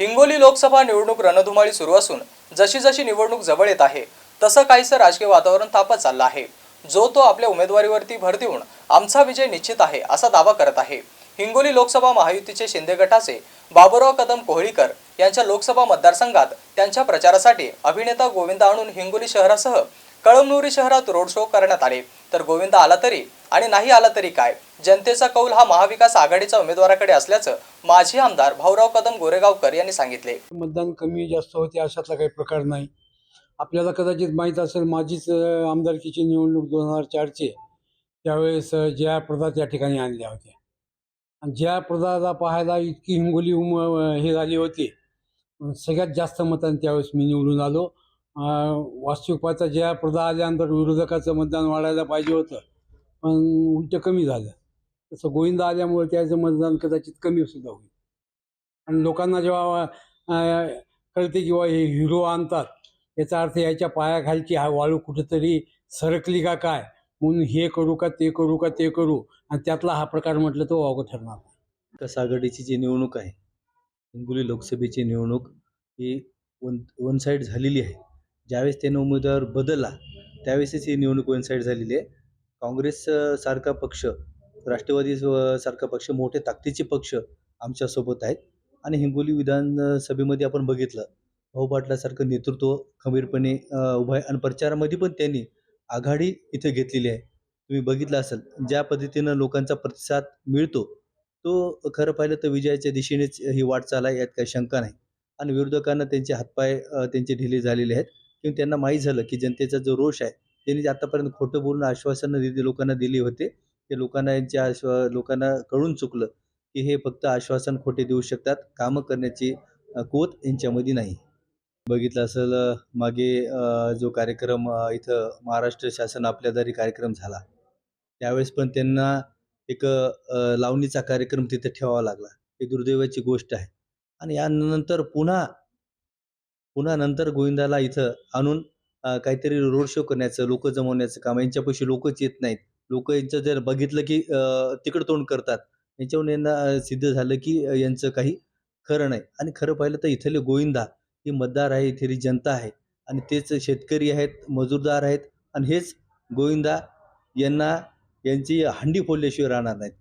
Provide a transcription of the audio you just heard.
हिंगोली लोकसभा निवडणूक रणधुमाळी सुरू असून जशी जशी निवडणूक जवळ येत आहे तसं काहीसं राजकीय वातावरण तापत चाललं आहे. जो तो आपल्या उमेदवारीवरती भर देऊन आमचा विजय निश्चित आहे असा दावा करत आहे. हिंगोली लोकसभा महायुतीचे शिंदे गटाचे बाबुराव कदम कोहळीकर यांच्या लोकसभा मतदारसंघात त्यांच्या प्रचारासाठी अभिनेता गोविंदा आणून हिंगोली शहरासह कळमनुरी शहरात रोड शो करण्यात आले. तर गोविंदा आला तरी आणि नाही आला तरी काय? जनतेचा कौल हा महाविकास आघाडीच्या उमेदवाराकडे असल्याचं माजी आमदार भाऊराव कदम गोरेगावकर यांनी सांगितले. मतदान कमी जास्त होते अशातला काही प्रकार नाही. आपल्याला कदाचित माहीत असेल माझीच आमदारकीची निवडणूक दोन हजार चारची. त्यावेळेस जया प्रदा त्या ठिकाणी आणल्या होत्या. आणि जया प्रदाला पाहायला इतकी हिंगोली उम हे झाली होती. सगळ्यात जास्त मतांनी त्यावेळेस मी निवडून आलो. अ, वास्तविक पाहता जया प्रदा आल्यानंतर विरोधकाचं मतदान वाढायला पाहिजे होतं. पण उलटं कमी झालं. तसं गोविंदा आल्यामुळे त्याचं मतदान कदाचित कमी सुद्धा होईल. आणि लोकांना जेव्हा कळते किंवा हे हिरो आणतात याचा अर्थ याच्या पायाखालची हा वाळू कुठेतरी सरकली का काय? म्हणून हे करू का ते करू का ते करू? आणि त्यातला हा प्रकार म्हटलं तो वावगं ठरणार. विकास आघाडीची जी निवडणूक आहे हिंगोली लोकसभेची निवडणूक ही वन वन साईड झालेली आहे. ज्यावेळेस त्यानं उमेदवार बदलला त्यावेळेसच ही निवडणूक वन साईड झालेली आहे. काँग्रेस सारखा पक्ष राष्ट्रवादी सारखा पक्ष मोठे ताकदीचे पक्ष आमच्यासोबत आहेत. आणि हिंगोली विधानसभेमध्ये आपण बघितलं भाऊ पाटलासारखं नेतृत्व खंबीरपणे उभं आहे. आणि प्रचारामध्ये पण त्यांनी आघाडी इथं घेतलेली आहे. तुम्ही बघितलं असेल ज्या पद्धतीनं लोकांचा प्रतिसाद मिळतो तो खरं पाहिलं तर विजयाच्या दिशेनेच ही वाटचाल आहे यात काही शंका नाही. आणि विरोधकांना त्यांचे हातपाय त्यांचे ढिले झालेले आहेत. किंवा त्यांना माहीत झालं की जनतेचा जो रोष आहे त्यांनी जे आतापर्यंत खोटं बोलून आश्वासनं दिली लोकांना दिली होते ते लोकांना यांच्या आश्वा लोकांना कळून चुकलं की हे फक्त आश्वासन खोटे देऊ शकतात कामं करण्याची कोत यांच्यामध्ये नाही. बघितलं असेल मागे जो कार्यक्रम इथं महाराष्ट्र शासन आपल्यादारी कार्यक्रम झाला. त्यावेळेस पण त्यांना एक लावणीचा कार्यक्रम तिथे ठेवावा लागला. ही दुर्दैवाची गोष्ट आहे. आणि यानंतर पुन्हा पुन्हा नंतर गोविंदाला इथं आणून अ, काहीतरी रोड शो करण्याचं लोक जमवण्याचं काम यांच्यापाशी लोकच येत नाहीत. लोक यांचं जर बघितलं की अ, तिकडं तोंड करतात याच्यावरून यांना अ, सिद्ध झालं की अ, यांचं काही खरं नाही. आणि खरं पाहिलं तर इथले गोविंदा ही मतदार आहे इथली जनता आहे. आणि तेच शेतकरी आहेत मजूरदार आहेत. आणि हेच गोविंदा यांना यांची हंडी फोडल्याशिवाय राहणार नाहीत.